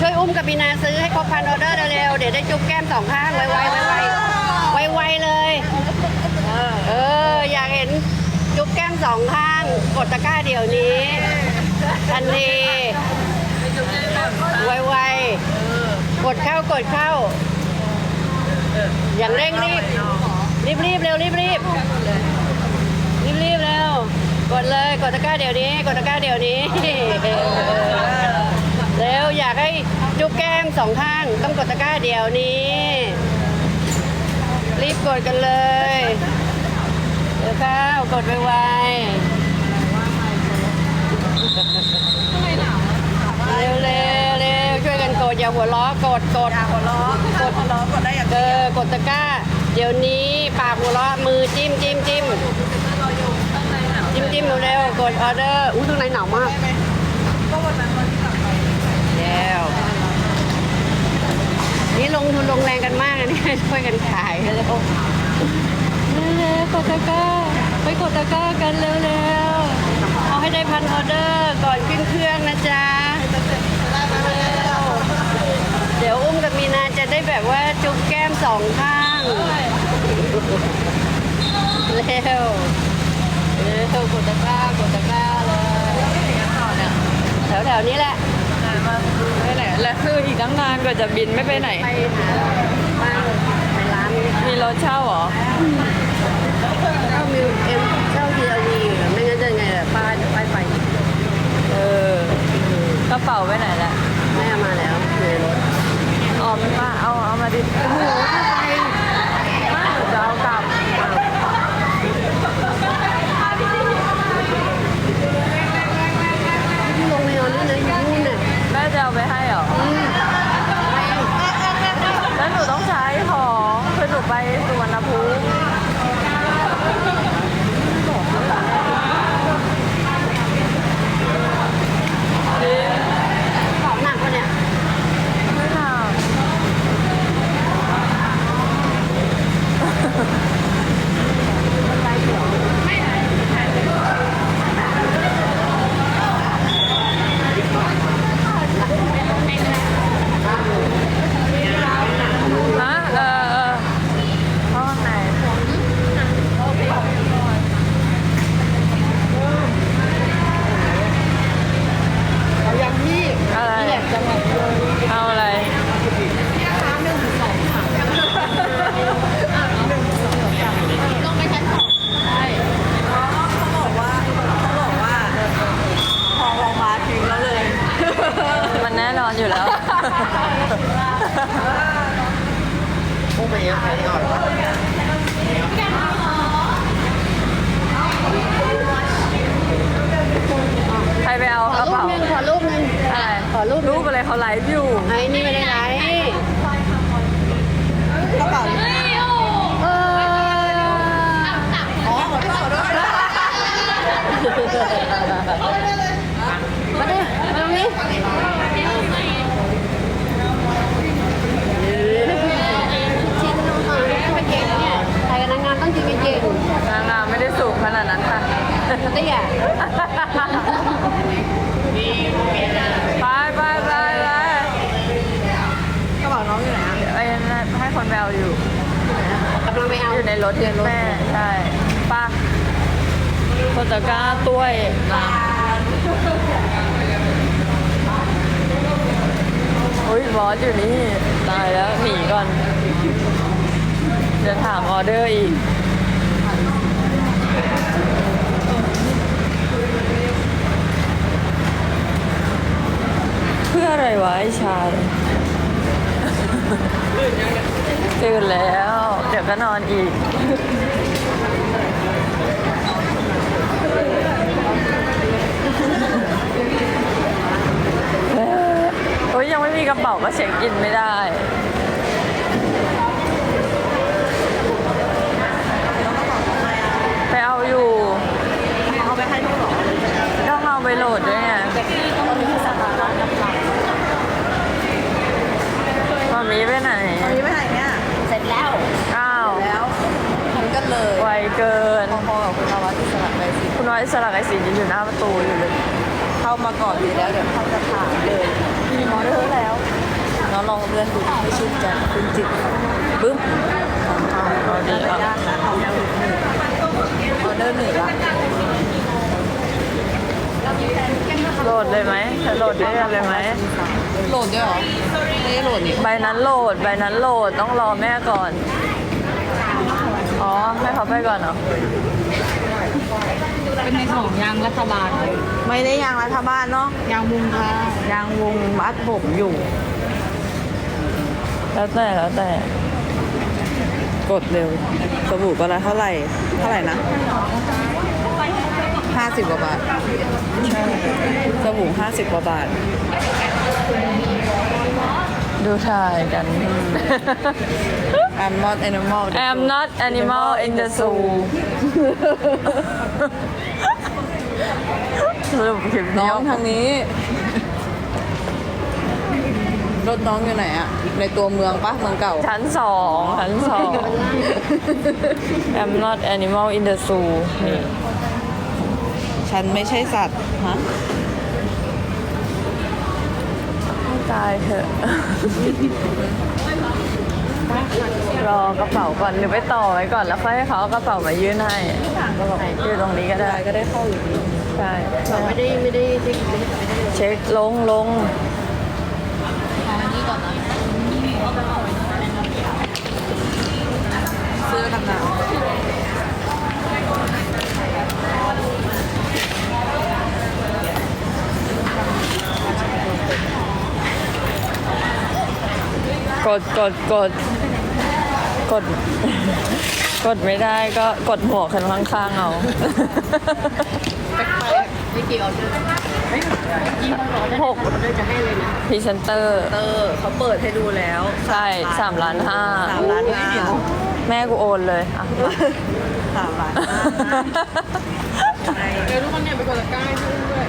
ช่วยอุ้มกับบีนาซื้อให้ครบพันออเดอร์เร็วๆ เดี๋ยวได้จุ๊บแก้มสองข้างไวๆไวๆไวๆเลย เออ อยากเห็นจุ๊บแก้มสองข้างกดตะกร้าเดี๋ยวนี้ ทันทีไวๆกดเข้ากดเข้า อย่างเร่งรีบ รีบรีบๆเร็วรีบรีบรีบรีบๆเร็ว กดเลยกดตะกร้าเดี๋ยวนี้ กดตะกร้าเดี๋ยวนี้ เร็วอยากให้จุ๊บแก้มสองข้างต้องกดตะกร้าเดี๋ยวนี้ รีบกดกันเลยเร็วข้าวกดไวๆเร็วเร็วเร็วช่วยกันกดอย่าหัวล้อกดกดหัวล้อกดหัวล้อกดได้อย่างเออกดตะกร้า เดี๋ยวนี้ปากหัวเราะมือจิ้มจิ้มจิ้มจิ้มจิ้มเร็วๆกดออเดอร์อู้ข้างในหนาวมากวันนั้นวันที่กลับไป แล้ว นี่ลงทุนลงแรงกันมากนะเนี่ยช่วยกันขายเร็วเร็วๆกดตะก้าไปกดตะก้ากันเร็วๆเอาให้ได้พันออเดอร์ก่อนขึ้นเครื่องนะจ๊ะเดี๋ยวอุ้มกับมีนาจะได้แบบว่าจุ๊บแก้มสองข้างเร็วเร็วกดตะก้ากดตะก้าเลยแถวๆนี้แหละ แล้วคืออีกตั้งนานกว่าจะบินไม่ไปไหน ไปหาบ้านไปร้านมีรถเช่าเหรอ เช่ามิวเอ็มเช่าทีอาวีอยู่ไม่งั้นจะไงล่ะป้าจะไปไป เออกระเป๋าไปไหนแหละ แม่เอามาแล้วอยู่ในรถ ออมมาเอาเอามาดิ โอ้โหถ้าไป จะเอากลับ ที่โรงแรมนี่นะอยู่นู่นน่ะ แม่จะเอาไปให้เหรอ อืมไป แล้วหนูต้องใช้ของคือหนูไปสุวรรณภูมิ ของหนักปะเนี่ย ไม่ทำฮะเออเออห้องไหน เอายังพี่ อะไร นี่แหละจังหวัด เอาอะไร ลงไปชั้นสองใช่ เขาบอกว่าเขาบอกว่าพอลงมาทิ้งแล้วเลย มันแน่นอนอยู่แล้ว โอ้ไปเยังไม่ออกใครไปเอาขกอระรูปเป๋าหนึงขอรูปหนึ่งอะไรขอรูปหรูนึ่งปอะไรเขาไลฟ์อยู่ไอ้นี่ไม่ได้ไลฟ์ กระเป๋า เออ อ๋อขอโทษขอโทษ มาดิมาตรงนี้ชินลงมาไม่เก่งเนี่ยถ่ายกับนางงามต้องกินเก่ง นางงามไม่ได้สูงขนาดนั้นค่ะ ๆเตี้ย ไปไปไปไป กระเป๋าน้องอยู่ไหนอะ ไปให้คนแววอยู่ กำลังไปเอา อยู่ในร ถเย็นแม่ใช่ป้าโคตะกร้าต้วยนะอุ้ยบอสอยู่นี่ ตายแล้วหนีก่อน จะถามออเดอร์อีกเพื่ออะไรวะไอชายตื่นแล้วเดี๋ยวก็นอนอีก โอ้ยยังไม่มีกระเป๋าก็เช็คอินไม่ได้ไปเอาอยู่เอาไปให้ทุกคนต้องเอาไปโหลดด้วยไงต้องมีสถานะนับหลังมามีไปไหนนี่ไปไหนเนี่ย เสร็จแล้ว อ้าว แล้วทำกัน เลยไวเกิน พอๆกับคุณนวัดอิสระไปสิคุณน้อยสลักไอสียืนอยู่หน้าประตูอยู่เลยเเข้ามาก่อนอยู่แล้วเดี๋ยวเขาจะถามเลยมีออเดอร์แล้วน้องลองเลื่อนดูให้ชื่นใจคุณจิตบึ้มออเดอร์ย่างนะออเดอร์หนึ่งออเดอร์หนึ่งละโหลดเลยไหมจะโหลดได้กันเลยไหม โหลดด้วยเหรอไม่ได้โหลดนี่ ใบนั้นโหลด ใบนั้นโหลด ต้องรอแม่ก่อน อ๋อให้เขาไปก่อนเหรอ เป็นในของยางรัฐบาลไม่ได้ยางรัฐบาลเนาะ ยางมุงค่ะ ยางวงมัดผมอยู่ แล้วแต่แล้วแต่ กดเร็วสบู่ก็ละเท่าไหร่ เท่าไหร่นะห้าสิบกว่าบาทสบู่ห้าสิบกว่าบาท ดูถ่ายกัน I'm not animal I'm not animal in the zoo สรุปคลิปน้นี้องทางนี้ รถน้องอยู่ไหนอะในตัวเมืองปะเมืองเก่า ชั้นสองชั้นสอง I'm not animal in the zoo นี่ ฉันไม่ใช่สัตว์ฮะตายเถอะ รอกระเป๋าก่อนหรือไปต่อไว้ก่อนแล้วค่อยให้เขาเอากระเป๋ามายื่นให้อยู่ตรงนี้ก็ได้ก็ได้เข้าอยู่ดีใช่เราไม่ได้ไม่ได้เช็คเช็คลงลงเสื้อกันหนาว กดกดกดกด กดไม่ได้ก็กดหัวคันข้างๆเอาไม่กี่ออเดอร์เฮ้ยยี่ห้อออเดอร์หกออเดอร์จะให้เลยนะพรีเซนเตอร์เตอร์เขาเปิดให้ดูแล้วใช่สามล้านห้าสามล้านห้าแม่กูโอนเลยอะสามล้านห้าเดี๋ยวทุกคนเนี่ยไปกดตะกร้าให้ช่วยด้วย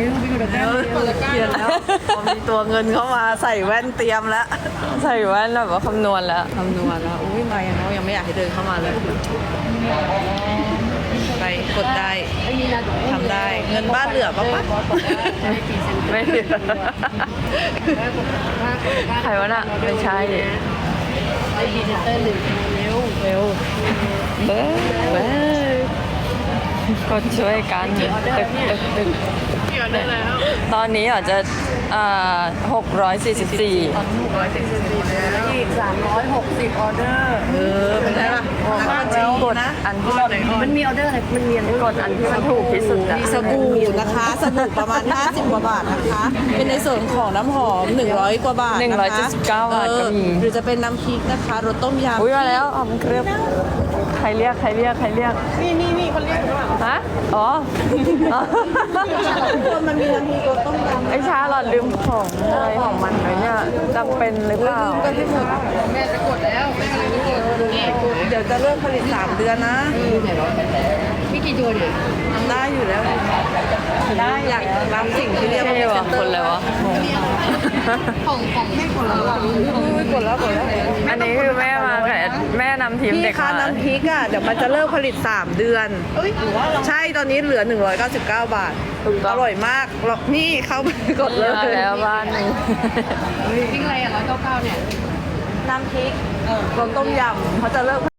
ร็วไปกดตะกร้าเออกดตะกร้าเขียนแล้วพอมีตัวเงินเข้ามาใส่แว่นเตรียมแล้ว ใส่แว่นแบบว่าคำนวณแล้วคำนวณแล้วอุ้ยมายังน้อยยังไม่อยากให้เดินเข้ามาเลยไปกดได้ทำได้เงินบ้านเหลือปะปะไม่เหลือใครวะน่ะไม่ใช่ดิได้พรีเซนเตอร์หนึ่งเร็วเร็วเบ้อเบ้อ กดช่วยกันตึกตึกตึกกี่ออเดอร์แล้วตอนนี้อาจจะอ่า644หกร้อยสี่สิบสี่แล้วอีกสามร้อยหกสิบออเดอร์ เออเป็นไงล่ะแล้วกดอันที่มันมันมีออเดอร์อะไร มันมีอันที่กดอันที่มันถูกที่สุดอะมีสบู่นะคะสบู่ประมาณ 50 กว่าบาทนะคะ เป็นในส่วนของน้ำหอม 100 กว่าบาทนะคะ179บาทก็มีเออหรือจะเป็นน้ำพริกนะคะรสต้มยำอุ้ยมาแล้วอ๋อมเครือบ ใครเรียกใครเรียกใครเรียกนี่นี่นี่คนเรียกหรือเปล่าฮะอ๋อทุกคนมันมีน้ำพริกรสต้มยำไอชาหลอดลืมของอะไรของมันไว้เนี่ยจำเป็นหรือเปล่าลืมกันที่หมดแม่จะกดแล้วแม่กำลังจะกดนี่กดเดี๋ยวจะเริ่มผลิต3เดือนนะมีกี่ตัวเนี่ยทำได้อยู่แล้วได้อยากรับสิ่งที่เรียกว่าเท่พรีเซว่ะนเตคอนร์อะไรวะของของแม่กดแล้วอะอุ้ยกดแล้วกดแล้วอันนี้คือแม่มากับแม่นำทีมเด็พี่กคะมาน้ำพริกอะเดี๋ยวมันจะเริ่มผลิต 3 เดือนใช่ตอนนี้เหลือ 199 บาท ถูกต้อองร่อยมากแล้วนี่เขาไปกดเลยมาแล้วบ้านหนึ่งพิงอะไรอะร้อยเก้าเก้าเนี่ย น้ำพริก รสต้มยำเขาจะเริ่ม